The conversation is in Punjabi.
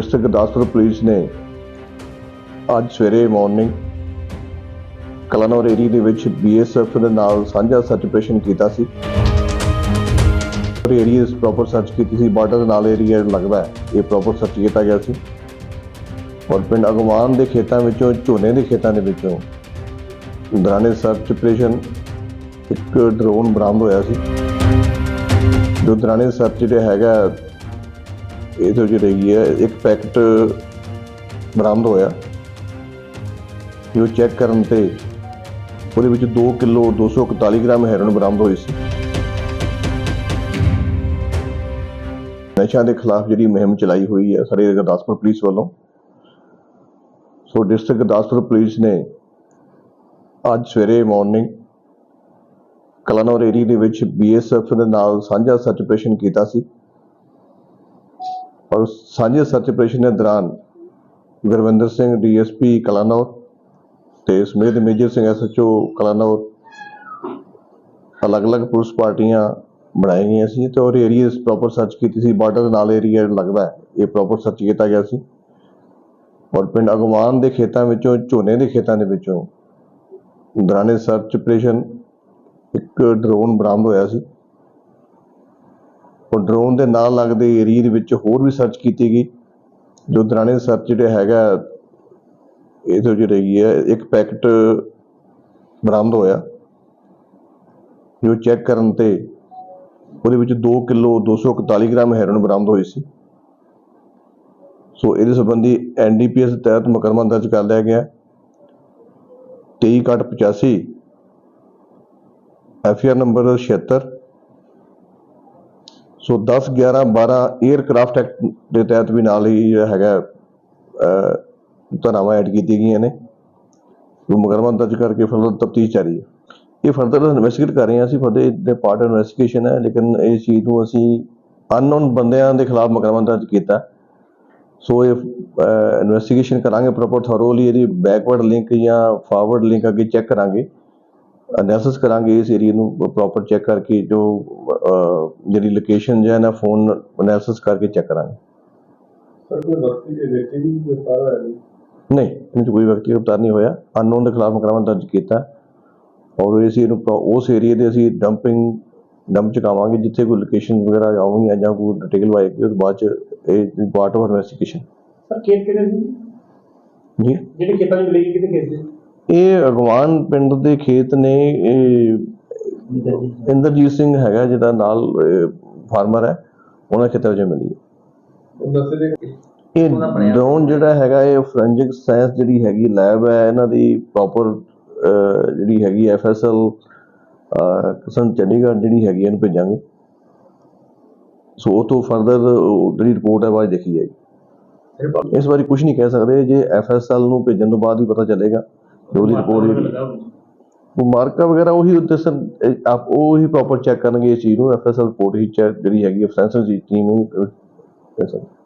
ਡਿਸਟ੍ਰਿਕਟ ਗੁਰਦਾਸਪੁਰ ਪੁਲਿਸ ਨੇ ਅੱਜ ਸਵੇਰੇ ਮਾਰਨਿੰਗ ਕਲਾਨੌਰ ਏਰੀਆ ਦੇ ਵਿੱਚ ਬੀਐਸਐਫ ਦੇ ਨਾਲ ਸਾਂਝਾ ਸਰਚ ਆਪਰੇਸ਼ਨ ਕੀਤਾ ਸੀ। ਔਰ ਏਰੀਆ ਪ੍ਰੋਪਰ ਸਰਚ ਕੀਤੀ ਸੀ। ਬਾਰਡਰ ਦੇ ਨਾਲ ਏਰੀਆ ਲੱਗਦਾ ਹੈ। ਇਹ ਪ੍ਰੋਪਰ ਸਰਚ ਕੀਤਾ ਗਿਆ ਸੀ। ਔਰ ਪਿੰਡ ਅਗਵਾਨ ਦੇ ਖੇਤਾਂ ਵਿੱਚੋਂ, ਝੋਨੇ ਦੇ ਖੇਤਾਂ ਦੇ ਵਿੱਚੋਂ ਦੌਰਾਨੇ ਸਰਚ ਆਪਰੇਸ਼ਨ ਇੱਕ ਡਰੋਨ ਬਰਾਮਦ ਹੋਇਆ ਸੀ। ਜੋ ਦੌਰਾਨੇ ਸਰਚ ਜਿਹੜਾ ਹੈਗਾ ਇਹ ਤੋਂ ਜਿਹੜੀ ਹੈਗੀ ਹੈ, ਇੱਕ ਪੈਕਟ ਬਰਾਮਦ ਹੋਇਆ। ਜੋ ਚੈੱਕ ਕਰਨ ਤੇ ਉਹਦੇ ਵਿੱਚ 2 ਕਿਲੋ 241 ਗ੍ਰਾਮ ਹੈਰੋਇਨ ਬਰਾਮਦ ਹੋਈ ਸੀ। ਨਸ਼ਾ ਦੇ ਖਿਲਾਫ ਜਿਹੜੀ ਮੁਹਿੰਮ ਚਲਾਈ ਹੋਈ ਹੈ ਸਾਰੇ ਗੁਰਦਾਸਪੁਰ ਪੁਲਿਸ ਵੱਲੋਂ। ਸੋ ਡਿਸਟ੍ਰਿਕਟ ਗੁਰਦਾਸਪੁਰ ਪੁਲਿਸ ਨੇ ਅੱਜ ਸਵੇਰੇ ਮਾਰਨਿੰਗ ਕਲਾਨੌਰ ਏਰੀਆ ਦੇ ਵਿੱਚ ਬੀਐਸਐਫ ਦੇ ਨਾਲ ਸਾਂਝਾ ਸਰਚ ਆਪਰੇਸ਼ਨ ਕੀਤਾ ਸੀ। ਔਰ ਸਾਂਝੇ ਸਰਚ ਆਪਰੇਸ਼ਨ ਦੇ ਦੌਰਾਨ ਗੁਰਵਿੰਦਰ ਸਿੰਘ ਡੀਐਸਪੀ ਕਲਾਨੌਰ ਤੇ ਸਮੇਤ ਮੇਜਰ ਸਿੰਘ ਐਸਐਚਓ ਕਲਾਨੌਰ ਅਲੱਗ-ਅਲੱਗ ਪੁਲਿਸ ਪਾਰਟੀਆਂ ਬਣਾਈਆਂ ਗਈਆਂ ਸੀ ਤੇ ਔਰ ਏਰੀਆ ਪ੍ਰੋਪਰ ਸਰਚ ਕੀਤੀ ਸੀ। ਬਾਰਡਰ ਦੇ ਨਾਲ ਏਰੀਆ ਲੱਗਦਾ ਹੈ, ਇਹ ਪ੍ਰੋਪਰ ਸਰਚ ਕੀਤਾ ਗਿਆ ਸੀ। ਔਰ ਪਿੰਡ ਅਗਵਾਨ ਦੇ ਖੇਤਾਂ ਵਿੱਚੋਂ, ਝੋਨੇ ਦੇ ਖੇਤਾਂ ਦੇ ਵਿੱਚੋਂ ਦੌਰਾਨੇ ਸਰਚ ਆਪਰੇਸ਼ਨ ਇੱਕ ਡਰੋਨ ਬਰਾਮਦ ਹੋਇਆ ਸੀ। ਉਹ ਡਰੋਨ ਦੇ ਨਾਲ ਲੱਗਦੇ ਏਰੀਏ ਦੇ ਵਿੱਚ ਹੋਰ ਵੀ ਸਰਚ ਕੀਤੀ ਗਈ। ਜੋ ਦਰਾਣੇ ਸਰਚ ਜਿਹੜਾ ਹੈਗਾ ਇਹ ਤੋਂ ਜਿਹੜੀ ਹੈਗੀ ਹੈ। ਇੱਕ ਪੈਕਟ ਬਰਾਮਦ ਹੋਇਆ। ਜੋ ਚੈੱਕ ਕਰਨ ਤੇ ਉਹਦੇ ਵਿੱਚ 2 ਕਿਲੋ 241 ਗ੍ਰਾਮ ਹੈਰੋਇਨ ਬਰਾਮਦ ਹੋਈ ਸੀ। ਸੋ ਇਹਦੇ ਸੰਬੰਧੀ ਐਨਡੀਪੀਐਸ ਤਹਿਤ ਮੁਕੱਦਮਾ ਦਰਜ ਕਰ ਲਿਆ ਗਿਆ। 2385 ਐਫਆਰ ਨੰਬਰ 76 ਸੋ 10 11 12 에ਅਰਕ੍ਰਾਫਟ ਐਕਟ ਦੇ ਤਹਿਤ ਵੀ ਨਾਲ ਹੀ ਜਿਹੜਾ ਹੈਗਾ ਧਾਰਾਵਾਂ ਐਡ ਕੀਤੀ ਗਈਆਂ ਨੇ। ਉਹ ਮੁਕੱਦਮਾ ਦਰਜ ਕਰਕੇ ਫਰਦਰ ਤਫਤੀਸ਼ ਜਾਰੀ ਹੈ। ਇਹ ਫਰਦਰ ਇਨਵੈਸਟੀਗੇਟ ਕਰ ਰਹੇ ਹਾਂ ਅਸੀਂ, ਫਰਦਰ ਦੇ ਪਾਰਟ ਇਨਵੈਸਟੀਗੇਸ਼ਨ ਹੈ, ਲੇਕਿਨ ਇਹ ਚੀਜ਼ ਨੂੰ ਅਸੀਂ ਅਨਨੋਨ ਬੰਦਿਆਂ ਦੇ ਖਿਲਾਫ ਮੁਕੱਦਮਾ ਦਰਜ ਕੀਤਾ। ਸੋ ਇਹ ਇਨਵੈਸਟੀਗੇਸ਼ਨ ਕਰਾਂਗੇ ਪ੍ਰੋਪਰ ਥੋਰੋਲੀ ਇਹਦੀ ਬੈਕਵਰਡ ਲਿੰਕ ਜਾਂ ਫਾਰਵਰਡ ਲਿੰਕ ਅੱਗੇ ਚੈੱਕ ਕਰਾਂਗੇ। ਅਨਾਲਿਸਿਸ ਕਰਾਂਗੇ ਇਸ ਏਰੀਆ ਨੂੰ ਪ੍ਰੋਪਰ ਚੈੱਕ ਕਰਕੇ ਜੋ ਜਿਹੜੀ ਲੋਕੇਸ਼ਨ ਜਾਂ ਨਾ ਫੋਨ ਅਨਾਲਿਸਿਸ ਕਰਕੇ ਚੈੱਕ ਕਰਾਂਗੇ। ਸਰ ਕੋਈ ਵਕਤੀ ਦੇ ਵਿਅਕਤੀ ਦੀ ਗ੍ਰਿਫਤਾਰ ਹੋਇਆ ਜੀ? ਨਹੀਂ 'ਚ ਕੋਈ ਵਿਅਕਤੀ ਗ੍ਰਿਫਤਾਰ ਨਹੀਂ ਹੋਇਆ। ਅਨਨੋਨ ਦੇ ਖਿਲਾਫ ਮੁਕੱਦਮਾ ਦਰਜ ਕੀਤਾ। ਔਰ ਇਹਨੂੰ ਪ੍ਰੋ- ਉਸ ਏਰੀਆ ਦੇ ਅਸੀਂ ਡੰਪਿੰਗ ਡੰਪ ਚੁਕਾਵਾਂਗੇ ਜਿੱਥੇ ਕੋਈ ਲੋਕੇਸ਼ਨ ਵਗੈਰਾ ਆਉਣਗੀਆਂ ਜਾਂ ਕੋਈ ਡਿਟੇਲ ਆਏਗੀ ਉਸ ਬਾਅਦ ਚ ਇਹ ਪਾਰਟ ਆਫ ਇਨਵੈਸਟੀਗੇਸ਼ਨ ਸਰ ਖੇਤ ਕਿਹੜੇ ਸੀ? ਜੀ? ਜਿਹੜੇ ਖੇਤਾਂ 'ਚ ਮਿਲੇਗੀ ਕਿਤੇ ਇਹ ਅਗਵਾਨ ਪਿੰਡ ਦੇ ਖੇਤ ਨੇ ਇਹ ਇੰਦਰਜੀਤ ਸਿੰਘ ਹੈਗਾ ਜਿਹੜਾ ਨਾਲ ਫਾਰਮਰ ਹੈ ਉਹਨਾਂ ਖੇਤਾਂ 'ਚ ਮਿਲੀ ਇਹ ਡਰੋਨ ਜਿਹੜਾ ਹੈਗਾ ਇਹ ਫੋਰੈਂਸਿਕ ਸਾਇੰਸ ਜਿਹੜੀ ਹੈਗੀ ਲੈਬ ਹੈ ਇਹਨਾਂ ਦੀ ਪ੍ਰੋਪਰ ਜਿਹੜੀ ਹੈਗੀ ਐਫਐਸਐਲ ਕਿਸਮ ਚੰਡੀਗੜ੍ਹ ਜਿਹੜੀ ਹੈਗੀ ਇਹਨੂੰ ਭੇਜਾਂਗੇ। ਸੋ ਉਹ ਤੋਂ ਫਰਦਰ ਜਿਹੜੀ ਰਿਪੋਰਟ ਹੈ ਬਾਅਦ ਦੇਖੀ ਜਾਏਗੀ। ਇਸ ਵਾਰੀ ਕੁਝ ਨਹੀਂ ਕਹਿ ਸਕਦੇ ਜੇ ਐਫਐਸਐਲ ਨੂੰ ਭੇਜਣ ਤੋਂ ਬਾਅਦ ਹੀ ਪਤਾ ਚੱਲੇਗਾ। ਜੋ ਦੀ ਰਿਪੋਰਟ ਜਿਹੜੀ ਉਹ ਮਾਰਕਾ ਵਗੈਰਾ ਉਹੀ ਉੱਤੇ ਸਰ ਆਪ ਉਹ ਹੀ ਪ੍ਰੋਪਰ ਚੈੱਕ ਕਰਨਗੇ ਇਸ ਚੀਜ਼ ਨੂੰ ਐਫਐਸਐਲ ਰਿਪੋਰਟ ਹੀ ਚੈੱਕ ਜਿਹੜੀ ਹੈਗੀ ਫੋਰੈਂਸਿਕ ਦੀ ਟੀਮ ਨੂੰ ਸਕਦੇ